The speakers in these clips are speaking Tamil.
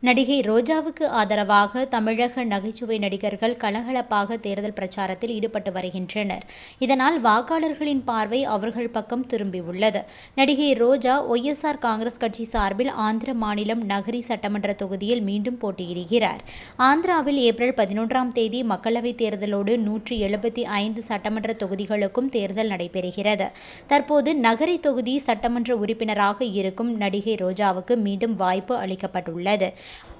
நடிகை ரோஜாவுக்கு ஆதரவாக தமிழக நகைச்சுவை நடிகர்கள் கலகலப்பாக தேர்தல் பிரச்சாரத்தில் ஈடுபட்டு வருகின்றனர். இதனால் வாக்காளர்களின் பார்வை அவர்கள் பக்கம் திரும்பியுள்ளது. நடிகை ரோஜா ஒய்எஸ்ஆர் காங்கிரஸ் கட்சி சார்பில் ஆந்திர மாநிலம் நகரி சட்டமன்ற தொகுதியில் மீண்டும் போட்டியிடுகிறார். ஆந்திராவில் ஏப்ரல் பதினொன்றாம் தேதி மக்களவைத் தேர்தலோடு நூற்றி எழுபத்தி ஐந்து சட்டமன்ற தொகுதிகளுக்கும் தேர்தல் நடைபெறுகிறது. தற்போது நகரி தொகுதி சட்டமன்ற உறுப்பினராக இருக்கும் நடிகை ரோஜாவுக்கு மீண்டும் வாய்ப்பு அளிக்கப்பட்டுள்ளது.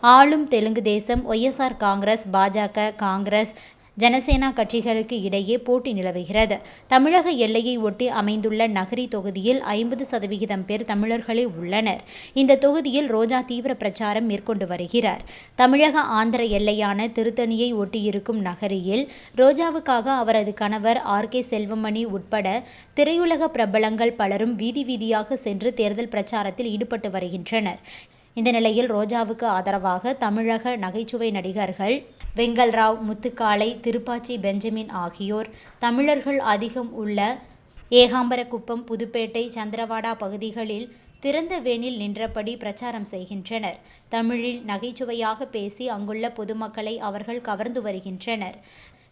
ஆளும் தெலுங்கு தேசம் ஒய்எஸ்ஆர் காங்கிரஸ் பாஜக காங்கிரஸ் ஜனசேனா கட்சிகளுக்கு இடையே போட்டி நிலவுகிறது. தமிழக எல்லையை ஒட்டி அமைந்துள்ள நகரி தொகுதியில் ஐம்பது சதவிகிதம் பேர் தமிழர்களே உள்ளனர். இந்த தொகுதியில் ரோஜா தீவிர பிரச்சாரம் மேற்கொண்டு வருகிறார். தமிழக ஆந்திர எல்லையான திருத்தணியை ஒட்டியிருக்கும் நகரியில் ரோஜாவுக்காக அவரது கணவர் ஆர். கே. செல்வமணி உட்பட திரையுலக பிரபலங்கள் பலரும் வீதி வீதியாக சென்று தேர்தல் பிரச்சாரத்தில் ஈடுபட்டு வருகின்றனர். இந்த நிலையில் ரோஜாவுக்கு ஆதரவாக தமிழக நகைச்சுவை நடிகர்கள் வெங்கல்ராவ் முத்துக்காளை திருப்பாச்சி பெஞ்சமின் ஆகியோர் தமிழர்கள் அதிகம் உள்ள ஏகாம்பரக்குப்பம் புதுப்பேட்டை சந்திரவாடா பகுதிகளில் திறந்த வேனில் நின்றபடி பிரச்சாரம் செய்கின்றனர். தமிழில் நகைச்சுவையாக பேசி அங்குள்ள பொதுமக்களை அவர்கள் கவர்ந்து வருகின்றனர்.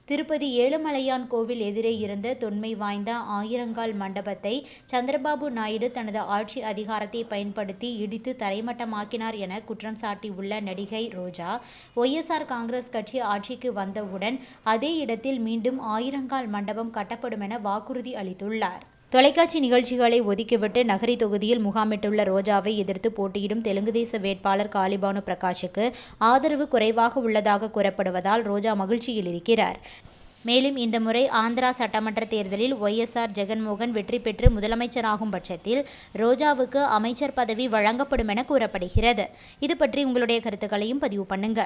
திருப்பதி ஏழுமலையான் கோவில் எதிரே இருந்த தொன்மை வாய்ந்த ஆயிரங்கால் மண்டபத்தை சந்திரபாபு நாயுடு தனது ஆட்சி அதிகாரத்தை பயன்படுத்தி இடித்து தரைமட்டமாக்கினார் என குற்றம் சாட்டியுள்ள நடிகை ரோஜா ஒய்எஸ்ஆர் காங்கிரஸ் கட்சி ஆட்சிக்கு வந்தவுடன் அதே இடத்தில் மீண்டும் ஆயிரங்கால் மண்டபம் கட்டப்படும் என வாக்குறுதி அளித்துள்ளார். தொலைக்காட்சி நிகழ்ச்சிகளை ஒதுக்கிவிட்டு நகரி தொகுதியில் முகாமிட்டுள்ள ரோஜாவை எதிர்த்து போட்டியிடும் தெலுங்கு தேச வேட்பாளர் காளிபானு பிரகாஷுக்கு ஆதரவு குறைவாக உள்ளதாக கூறப்படுவதால் ரோஜா மகிழ்ச்சியில் இருக்கிறார். மேலும் இந்த முறை ஆந்திரா சட்டமன்ற தேர்தலில் ஒய்எஸ்ஆர் ஜெகன்மோகன் வெற்றி பெற்று முதலமைச்சராகும் பட்சத்தில் ரோஜாவுக்கு அமைச்சர் பதவி வழங்கப்படும் என கூறப்படுகிறது. இது பற்றி உங்களுடைய கருத்துக்களையும் பதிவு பண்ணுங்கள்